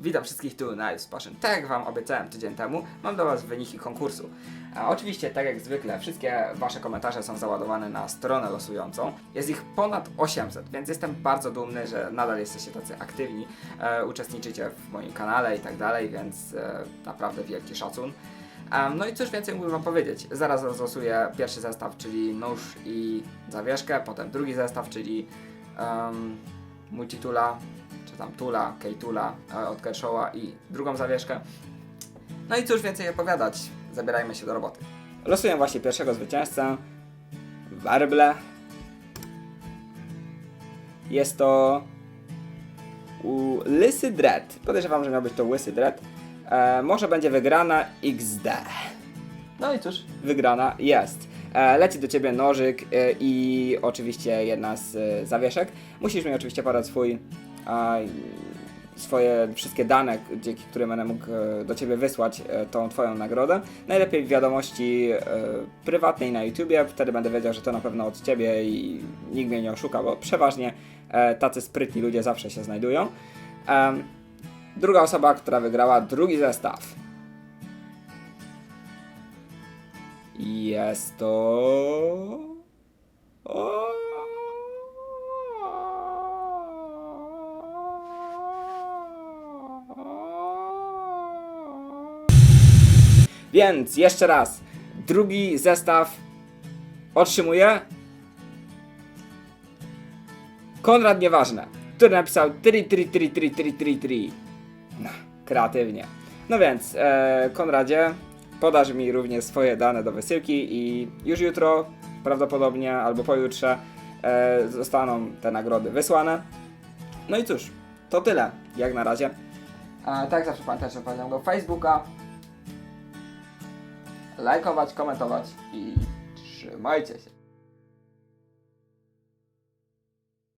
Witam wszystkich tu na Passion. Tak jak Wam obiecałem tydzień temu, mam dla Was wyniki konkursu. A oczywiście, tak jak zwykle, wszystkie Wasze komentarze są załadowane na stronę losującą. Jest ich ponad 800, więc jestem bardzo dumny, że nadal jesteście tacy aktywni, e, uczestniczycie w moim kanale i tak dalej, więc e, naprawdę wielki szacun. Em, no i cóż więcej mógłbym Wam powiedzieć. Zaraz rozlosuję pierwszy zestaw, czyli nóż i zawieszkę, potem drugi zestaw, czyli um, multitula, tam tula, K-tula e, od Kershawa i drugą zawieszkę. No i cóż więcej opowiadać, zabierajmy się do roboty. Losuję właśnie pierwszego zwycięzcę, Werble. Jest to u Lysy Dread. Podejrzewam, że miał być to Łysy Dread. E, może będzie wygrana XD. No i cóż, wygrana jest. E, leci do ciebie nożyk e, i oczywiście jedna z e, zawieszek. Musisz mi oczywiście podać swój swoje wszystkie dane, dzięki którym będę mógł e, do ciebie wysłać e, tą twoją nagrodę. Najlepiej w wiadomości e, prywatnej na YouTubie, wtedy będę wiedział, że to na pewno od ciebie i nikt mnie nie oszuka, bo przeważnie tacy sprytni ludzie zawsze się znajdują. Druga osoba, która wygrała drugi zestaw. Jest to. O... Więc jeszcze raz. Drugi zestaw otrzymuje. Konrad Nieważne, który napisał tri tri tri tri tri tri tri. No, kreatywnie. No więc, e, Konradzie, podasz mi również swoje dane do wysyłki i już jutro, prawdopodobnie, albo pojutrze, e, zostaną te nagrody wysłane. No i cóż, to tyle, jak na razie. A tak zawsze pamiętajcie, że do Facebooka, lajkować, komentować i trzymajcie się.